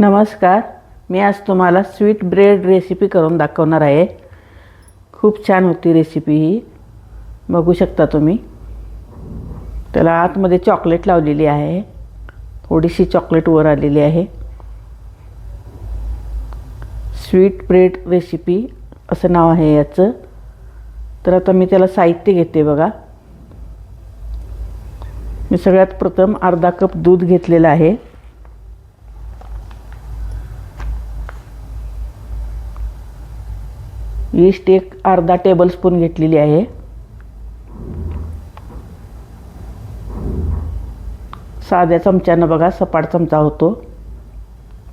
नमस्कार. मी आज तुम्हाला स्वीट ब्रेड रेसिपी करून दाखवणार आहे. खूप छान होती रेसिपी ही. बघू शकता तुम्ही. त्याला आतमध्ये चॉकलेट लावलेली आहे. थोडीशी चॉकलेट वर आलेली आहे. स्वीट ब्रेड रेसिपी असं नाव आहे याचं. तर आता मी त्याला साहित्य घेते बघा. मी सगळ्यात प्रथम अर्धा कप दूध घेतलेलं आहे. ईस्ट एक अर्धा टेबलस्पून घेतलेली आहे. साध्या चमच्यानं बघा सपाट चमचा होतो.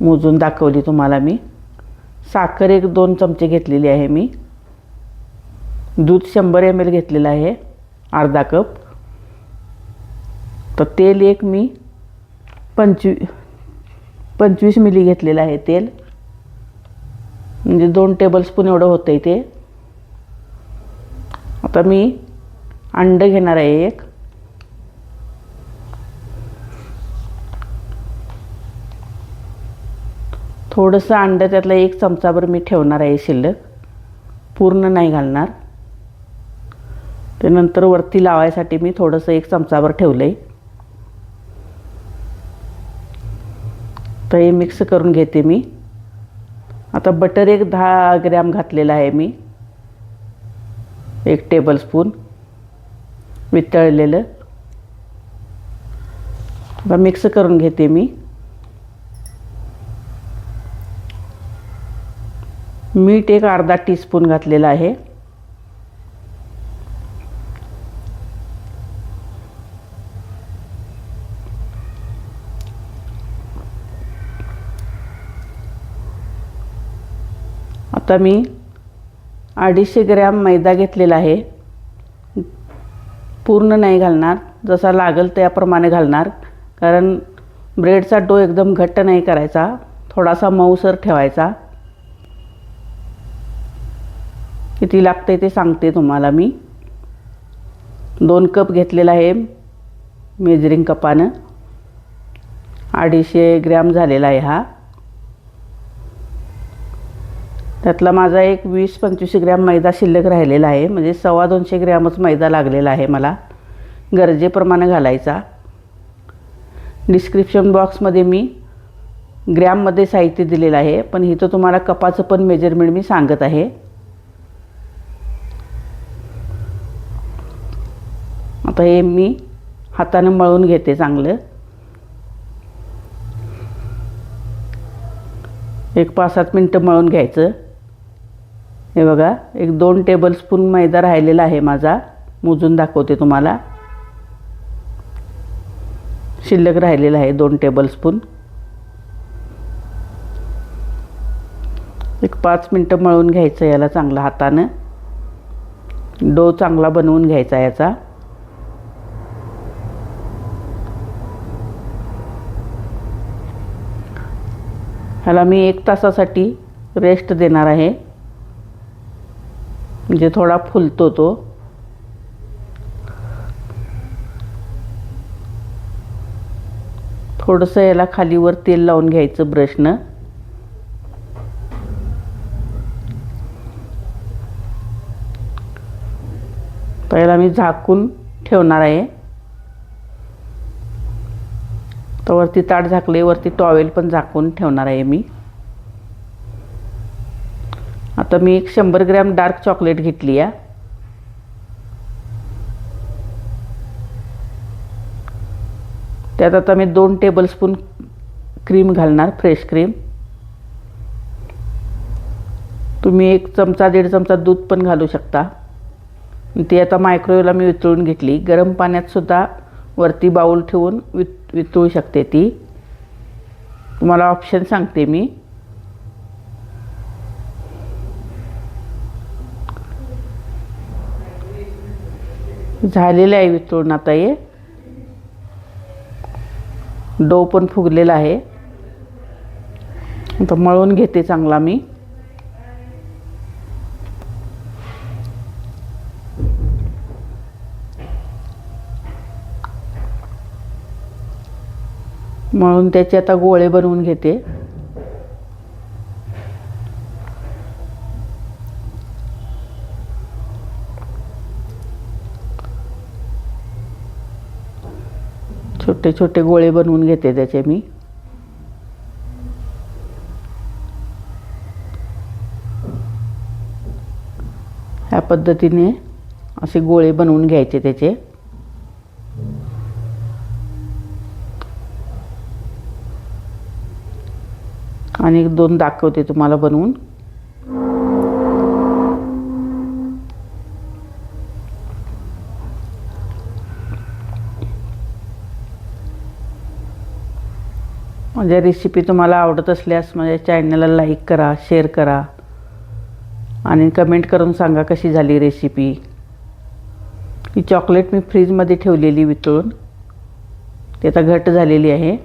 मोजून दाखवली तुम्हाला मी. साखर एक दोन चमचे घेतलेली आहे मी. दूध शंभर एम एल घेतलेलं आहे अर्धा कप. तर तेल एक मी पंचवी पंचवीस मिली घेतलेलं आहे तेल. म्हणजे दोन टेबलस्पून एवढं होतं आहे ते. आता मी अंडं घेणार आहे एक. थोडंसं अंडं त्यातलं एक चमचाभर मी ठेवणार आहे शिल्लक. पूर्ण नाही घालणार. ते नंतर वरती लावायसाठी मी थोडंसं एक चमचाभर ठेवलं आहे तर हे मिक्स करून घेते मी. आता बटर एक दहा ग्रॅम घातलेलं आहे मी. एक टेबलस्पून वितळलेलं आता मिक्स करून घेते मी. मीठ एक अर्धा टीस्पून घातलेलं आहे. आता मी अडीचशे ग्रॅम मैदा घेतलेला आहे. पूर्ण नाही घालणार जसा लागेल त्याप्रमाणे घालणार कारण ब्रेडचा डो एकदम घट्ट नाही करायचा थोडासा मऊसर ठेवायचा. किती लागते ते सांगते तुम्हाला मी. दोन कप घेतलेला आहे मेजरिंग कपानं. अडीचशे ग्रॅम झालेला आहे हा. त्यातला माझा एक वीस पंचवीस ग्रॅम मैदा शिल्लक राहिलेला आहे. म्हणजे सव्वा दोनशे ग्रॅमच मैदा लागलेला आहे मला. गरजेप्रमाणे घालायचा. डिस्क्रिप्शन बॉक्समध्ये मी ग्रॅममध्ये साहित्य दिलेलं आहे. पण इथं तुम्हाला कपाचं पण मेजरमेंट मी सांगत आहे. आता हे मी हातानं मळून घेते चांगलं. एक पाच सात मिनटं मळून घ्यायचं. हे बघा एक दोन टेबलस्पून मैदा राहिलेला आहे माझा. मोजून दाखवते तुम्हाला. शिल्लक राहिलेला आहे दोन टेबलस्पून एक पाच मिनटं मळून घ्यायचं याला चांगलं हातानं. डो चांगला बनवून घ्यायचा याचा. ह्याला मी एक तासासाठी रेस्ट देणार आहे. म्हणजे थोडा फुलतो तो. थोडंसं याला खालीवर तेल लावून घ्यायचं ब्रशनं तर याला मी झाकून ठेवणार आहे. तर वरती ताट झाकले वरती टॉवेल पण झाकून ठेवणार आहे मी. आता मी एक शंभर ग्रॅम डार्क चॉकलेट घेतली आहे. त्यात आता मी दोन टेबलस्पून क्रीम घालणार फ्रेश क्रीम. तुम्ही एक चमचा दीड चमचा दूध पण घालू शकता. ती आता मायक्रोवेवला मी वितळून घेतली. गरम पाण्यातसुद्धा वरती बाऊल ठेवून वित वितळू शकते ती. तुम्हाला ऑप्शन सांगते मी. झालेलं आहे वितळून आता हे. डो पण फुगलेला आहे. आता मळून घेते चांगला मी. मळून त्याचे आता गोळे बनवून घेते. छोटे छोटे गोळे बनवून घेते त्याचे मी. ह्या पद्धतीने असे गोळे बनवून घ्यायचे त्याचे. आणि एक दोन दाखवते तुम्हाला बनवून. माझ्या रेसिपी तुम्हाला आवडत असल्यास माझ्या चॅनलला लाईक करा शेअर करा. आणि कमेंट करून सांगा कशी झाली रेसिपी ही चॉकलेट मी फ्रीजमध्ये ठेवलेली वितळून. ती आता घट झालेली आहे.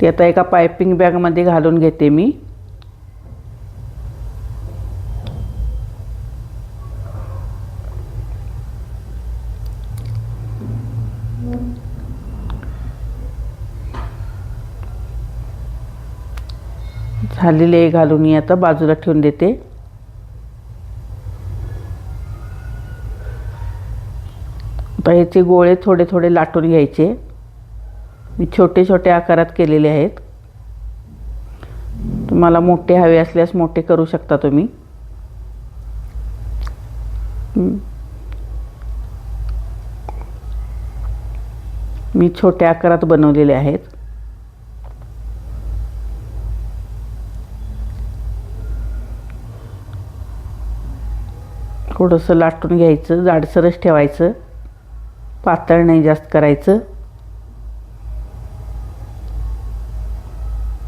ती आता एका पायपिंग बॅगमध्ये घालून घेते मी. झालेले घालून मी आता बाजूला ठेवून देते. आता ह्याचे गोळे थोडे थोडे लाटून घ्यायचे. मी छोटे छोटे आकारात केलेले आहेत. तुम्हाला मोठे हवे असल्यास मोठे करू शकता तुम्ही. मी छोट्या आकारात बनवलेले आहेत. थोडंसं लाटून घ्यायचं जाडसरच ठेवायचं पातळ नाही जास्त करायचं.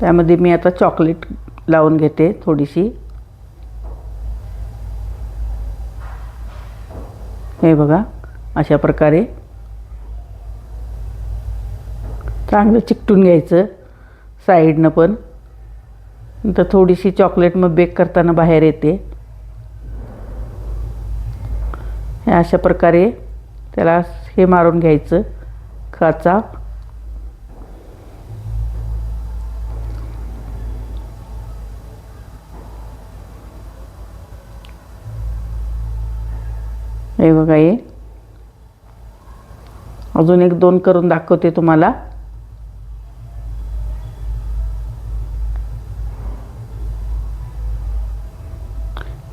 त्यामध्ये मी आता चॉकलेट लावून घेते थोडीशी. हे बघा अशा प्रकारे. चांगलं चिकटून घ्यायचं साईडनं पण. नंतर थोडीशी चॉकलेट मग बेक करताना बाहेर येते हे अशा प्रकारे त्याला हे मारून घ्यायचं. खाचा हे बघा हे. अजून एक दोन करून दाखवते तुम्हाला.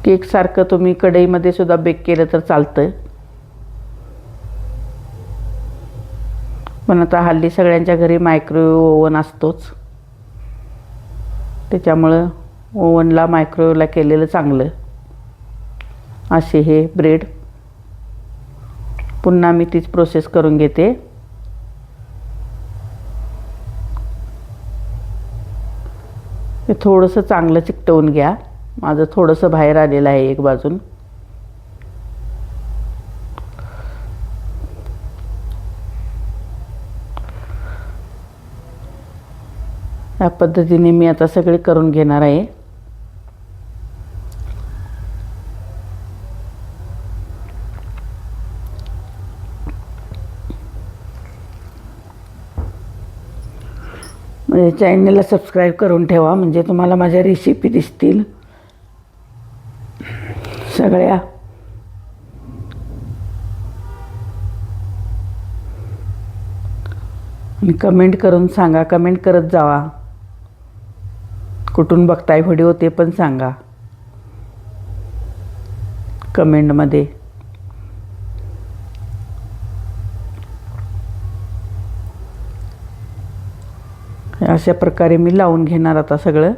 केकसारखं तुम्ही कढईमध्ये सुद्धा बेक केलं तर चालतं पण आता हल्ली सगळ्यांच्या घरी मायक्रोवेव्ह ओव्हन असतोच. त्याच्यामुळं ओव्हनला मायक्रोवेव्हला केलेलं चांगलं. असे हे ब्रेड पुन्हा मी तीच प्रोसेस करून घेते. थोडंसं चांगलं चिकटवून घ्या. माझं थोडंसं बाहेर आलेलं आहे एक बाजून. या पद्धतीने मी आता सगळे करून घेणार आहे. म्हणजे चॅनलला सबस्क्राईब करून ठेवा म्हणजे तुम्हाला माझ्या रेसिपी दिसतील. सगळ्या. आणि कमेंट करून सांगा. कमेंट करत जावा. कुठून बघताय व्हिडिओ ते पण सांगा. कमेंटमध्ये अशा प्रकारे मी लावून घेणार आता सगळं.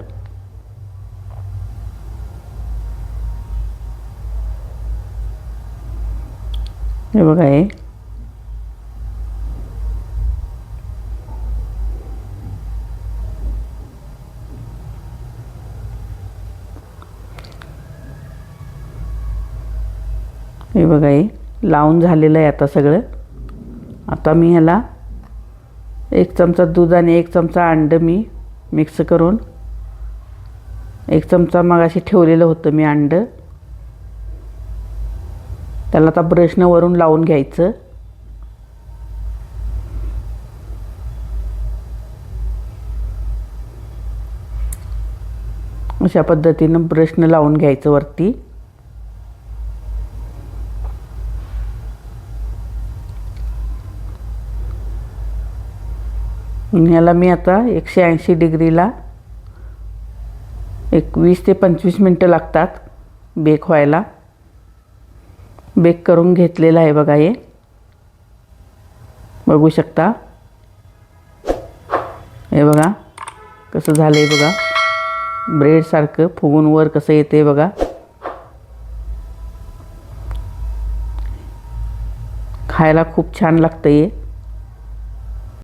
हे बघा हे. हे बघा हे. लावून झालेलं आहे आता सगळं. आता मी ह्याला एक चमचा दूध आणि एक चमचा अंडं मी मिक्स करून एक चमचा मग अशी ठेवलेलं होतं मी अंडं. त्याला आता ब्रशनं वरून लावून घ्यायचं. अशा पद्धतीनं ब्रशनं लावून घ्यायचं वरती. याला मी आता एकशे ऐंशी डिग्रीला एक वीस ते पंचवीस मिनटं लागतात बेक व्हायला. बेक करून घेतलेलं आहे बघा हे. बघू शकता. हे बघा, कसं झालं आहे बघा ब्रेडसारखं फुगून वर कसं येते बघा. खायला खूप छान लागतं हे.